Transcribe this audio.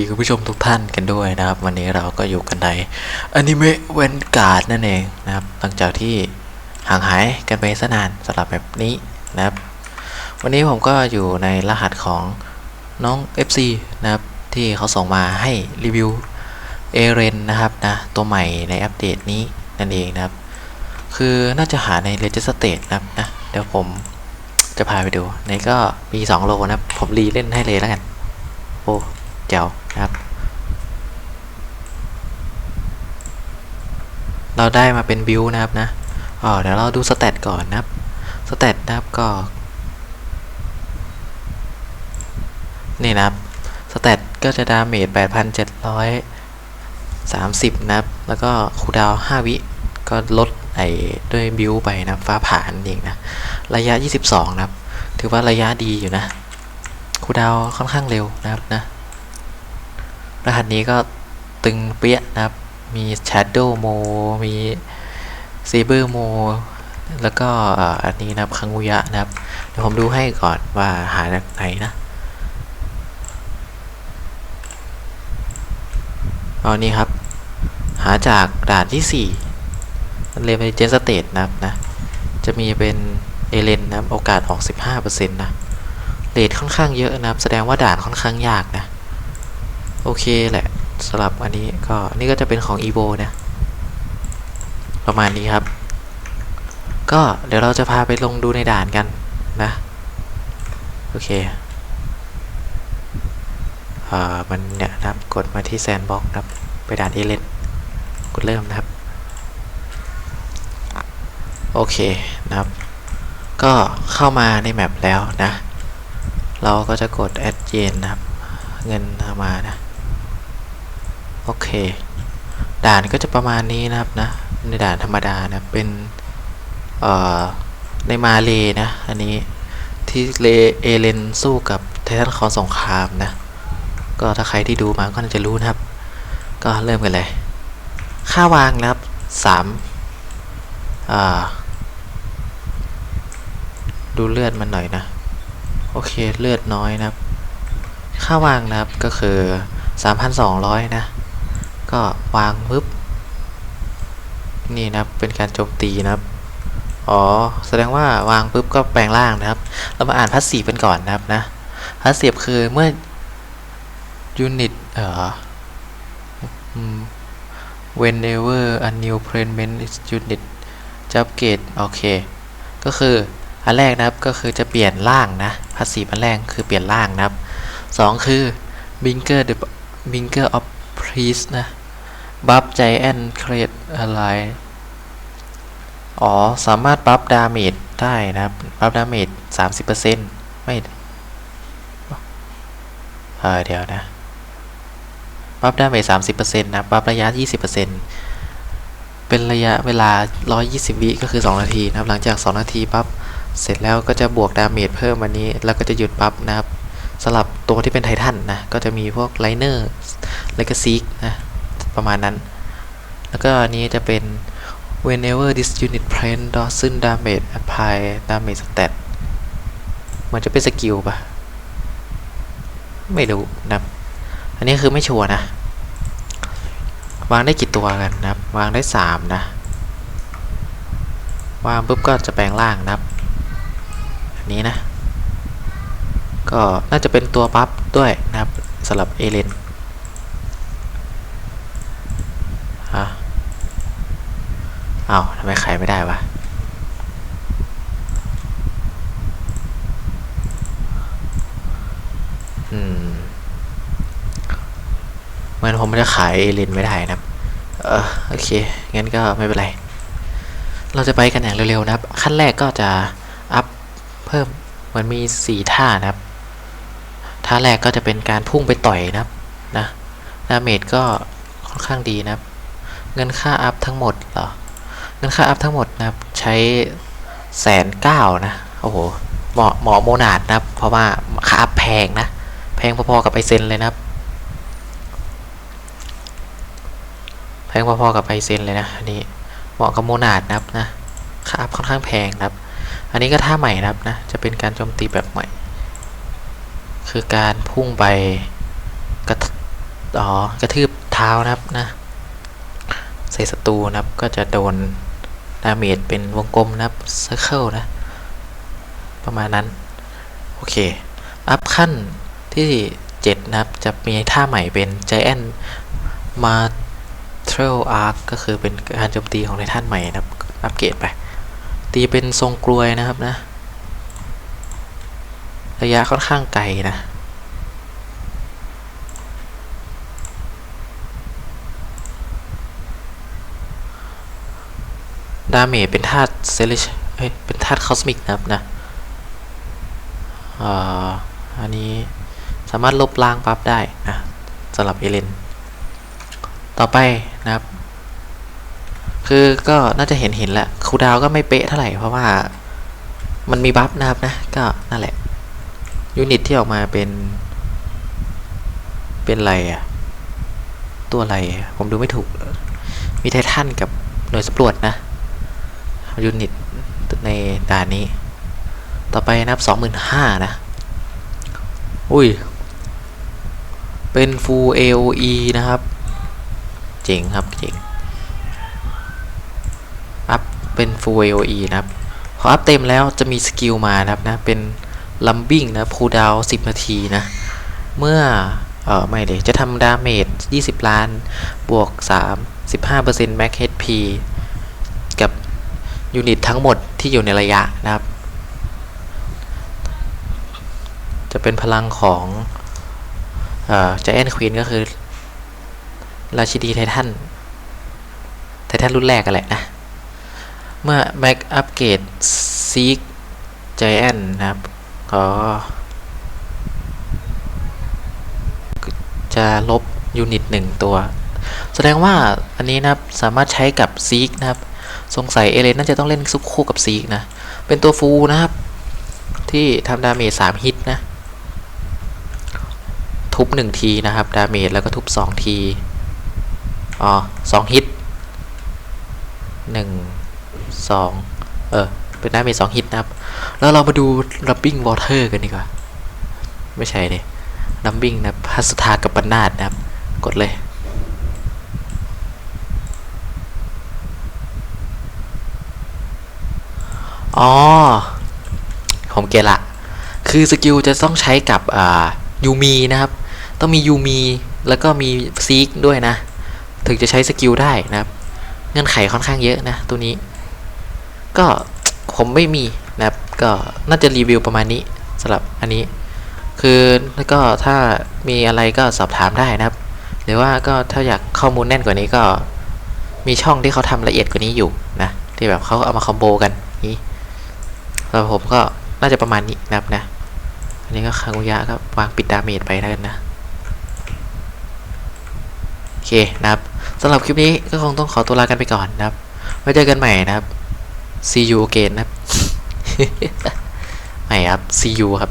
ดีคุณผู้ชมทุกท่านกันด้วยนะครับ วันนี้เราก็อยู่กันในอนิเมะเวนการ์ดนั่นเองนะครับ หลังจากที่ห่างหายกันไปสนานสำหรับแบบนี้นะครับ วันนี้ผมก็อยู่ในรหัสของน้อง FC นะครับ ที่เขาส่งมาให้รีวิวเอเรนนะครับนะตัวใหม่ในอัปเดตนี้นั่นเองนะครับ คือน่าจะหาใน Legend State นะครับนะเดี๋ยวผมจะพาไปดู ในก็มี 2 โลนะครับ ผมรีเล่นให้เลยแล้วกัน โอ้ เจ๋วนะครับ เราได้มาเป็นบิวนะครับนะอ๋อเดี๋ยวเราดูสเตตก่อนนะครับสเตตนะครับก็ นี่นะครับสเตตก็จะดาเมจ8,730 นะครับ แล้วก็คูดาว5 วิก็ลดไอ้ด้วยบิวไปนะฟ้าผ่านเองนะ ระยะ 22 นะครับ ถือว่าระยะดีอยู่นะคูดาวค่อนข้างเร็วนะครับนะ รหัสนี้ก็ตึงเปี้ยนะครับ มี Shadow Mo มี Saber Mo แล้วก็อันนี้นะครับคังุยะนะครับ เดี๋ยวผมดูให้ก่อนว่าหาจากไหนนะเอานี่ครับ หาจากด่านที่4มันเรียนไปเจนสเตทนะครับนะ จะมีเป็นเอเลนนะครับ โอกาสออก 15%นะเรทค่อนข้างเยอะนะครับ แสดงว่าด่านค่อนข้างยากนะ โอเคแหละสำหรับอันนี้ก็นี่ก็จะเป็นของ evo นะประมาณนี้ครับ ก็เดี๋ยวเราจะพาไปลงดูในด่านกันนะ โอเคอ่ามันเนี่ยนะครับกดมาที่แซนบ็อกครับ ไปด่านเอเลนกดเริ่มนะครับ โอเคนะครับ ก็เข้ามาในแมปแล้วนะ เราก็จะกด add gain นะครับ เงินมานะ โอเค ด่านก็จะประมาณนี้นะครับนะ ในด่านธรรมดานะเป็นเอ่อในมาเลนะ อันนี้ที่เลเอเลนสู้กับไททันคอนสงครามนะ ก็ถ้าใครที่ดูมาก็น่าจะรู้นะครับ ก็เริ่มกันเลย ค่าวางนะครับสามอ่าดูเลือดมันหน่อยนะ โอเคเลือดน้อยนะครับ ค่าวางนะครับก็คือ 3,200 นะ ก็วางปึ๊บนี่นะครับเป็นการโจมตีนะครับอ๋อแสดงว่าวางปุ๊บก็แปลงร่างนะครับ เรามาอ่านพาสซีฟกันก่อนนะครับนะพาสซีคือเมื่อยูนิตเอ่อ whenever a new payment is unit จะอัปเกรดโอเค ก็คืออันแรกนะครับก็คือจะเปลี่ยนร่างนะพาสซีอันแรกคือเปลี่ยนร่างนะครับสองคือ Binger the Binger of Priest นะ Buff Giant Create อะไร อ๋อ สามารถบัฟดาเมจได้นะครับ บัฟดาเมจ30%ไม่เออเดี๋ยวนะ บัฟดาเมจ30%นะ บัฟระยะ 20%เป็นระยะเวลา 120 วิก็คือ 2 นาทีนะครับ หลังจาก 2 นาทีปั๊บ เสร็จแล้วก็จะบวกดาเมจเพิ่มวันนี้ แล้วก็จะหยุดปั๊บนะครับ สำหรับตัวที่เป็นไททันนะ ก็จะมีพวกไลเนอร์เลกซีกนะ ประมาณนั้น แล้วก็อันนี้จะเป็น whenever this unit print doesn't damage apply damage stat มันจะเป็นสกิลปะไม่รู้นะอันนี้คือไม่ชัวร์นะ วางได้กี่ตัวกันนะวางได้สามนะ วางปุ๊บก็จะแปลงร่างนะอันนี้นะ ก็น่าจะเป็นตัวบัฟด้วยนะครับสำหรับเอเลนฮะอ้าวทำไมขายไม่ได้วะอืมเหมือนผมจะขายเอเลนไม่ได้นะครับ เออโอเค งั้นก็ไม่เป็นไร เราจะไปกันอย่างเร็วๆนะครับ ขั้นแรกก็จะอัพเพิ่มเหมือนมีสี่ท่านะครับ ท่าแรกก็จะเป็นการพุ่งไปต่อยนะนะดาเมจก็ค่อนข้างดีนะเงินค่าอัพทั้งหมดเหรอเงินค่าอัพทั้งหมดนะครับใช้แสนเก้านะโอ้โหเหมาะเหมาะโมนาดนะครับ เพราะว่าค่าอัพแพงนะ แพงพอๆกับไอเซนเลยนะครับแพงพอๆกับไอเซนเลยนะอันนี้เหมาะกับโมนาดนะครับนะค่าอัพค่อนข้างแพงนะครับ อันนี้ก็ท่าใหม่นะครับนะจะเป็นการโจมตีแบบใหม่ คือการพุ่งไปกระอ๋อกระทืบเท้านะครับนะใส่ศัตรูนะครับก็จะโดนดาเมจเป็นวงกลมนะครับเซอร์เคิลนะ ประมาณนั้น โอเค อัพขั้นที่ 7 นะครับ จะมีท่าใหม่เป็น Giant m a t r a l Arc ก็คือเป็นการโจมตีของในท่านใหม่นะครับ อัปเกรดไป ตีเป็นทรงกลวยนะครับนะ ระยะค่อนข้างไกลนะ ดาเมจเป็นธาตุเซเลชเอ้ย เป็นธาตุคอสมิกนะครับนะอ่าอันนี้สามารถลบล้างปั๊บได้นะสำหรับเอเลน ต่อไปนะครับ คือก็น่าจะเห็นเห็นแหละคูลดาวก็ไม่เป๊ะเท่าไหร่เพราะว่ามันมีบัฟนะครับนะ ก็นั่นแหละ ยูนิตที่ออกมาเป็น เป็นอะไรอะตัวอะไร ผมดูไม่ถูก มีไททันกับหน่วยสำรวจนะ ยูนิตในด่านนี้ ต่อไปนับสองหมื่นห้านะ อุ้ย เป็น full AOE นะครับ เจ๋งครับ เจ๋ง อัพ เป็น full AOE นะครับ พออัพเต็มแล้วจะมีสกิลมานะครับนะ เป็น ลัมบิ้งนะคูดาว10 นาทีนะ เมื่อเออไม่เลยจะทำดาเมจ 20 ล้าน บวก 3 15% max HP กับยูนิตทั้งหมดที่อยู่ในระยะนะครับ จะเป็นพลังของเอ่อ Giant Queen ก็คือ ราชินีไททัน ไททันรุ่นแรกกันแหละนะ เมื่อ Max Upgrade Seek Giant นะครับ ก็จะลบยูนิตหนึ่งตัว แสดงว่าอันนี้นะครับสามารถใช้กับซีกนะครับ สงสัยเอเลนน่าจะต้องเล่นซุกคู่กับซีกนะ เป็นตัวฟูลนะครับ ที่ทำดาเมจสามฮิตนะ ทุบหนึ่งทีนะครับ ดาเมจแล้วก็ทุบสองที อ๋อสองฮิตหนึ่งสองเออ เป็นดาเมจสองฮิตนะครับ แล้วเรามาดูรับบิ้งวอเตอร์กันดีกว่า ไม่ใช่เลยรับบิ้งนะพัสธากับปนาดนะครับ กดเลยอ๋อผมเกละ คือสกิลจะต้องใช้กับอ่ายูมีนะครับ ต้องมียูมีแล้วก็มีซีกด้วยนะ ถึงจะใช้สกิลได้นะครับ เงื่อนไขค่อนข้างเยอะนะ ตัวนี้ ก็ ผมไม่มีนะครับ ก็น่าจะรีวิวประมาณนี้สำหรับอันนี้ คือแล้วก็ถ้ามีอะไรก็สอบถามได้นะครับ หรือว่าก็ถ้าอยากข้อมูลแน่นกว่านี้ก็ มีช่องที่เขาทำละเอียดกว่านี้อยู่นะที่แบบเขาเอามาคอมโบกันนี้แล้วผมก็น่าจะประมาณนี้นะครับนะอันนี้ก็คากุยะก็วางปิดดาเมจไปแล้วกันนะโอเคนะครับสำหรับคลิปนี้ก็คงต้องขอตัวลากันไปก่อนนะครับไว้เจอกันใหม่นะครับ see you again นะครับไม่ครับ see you ครับ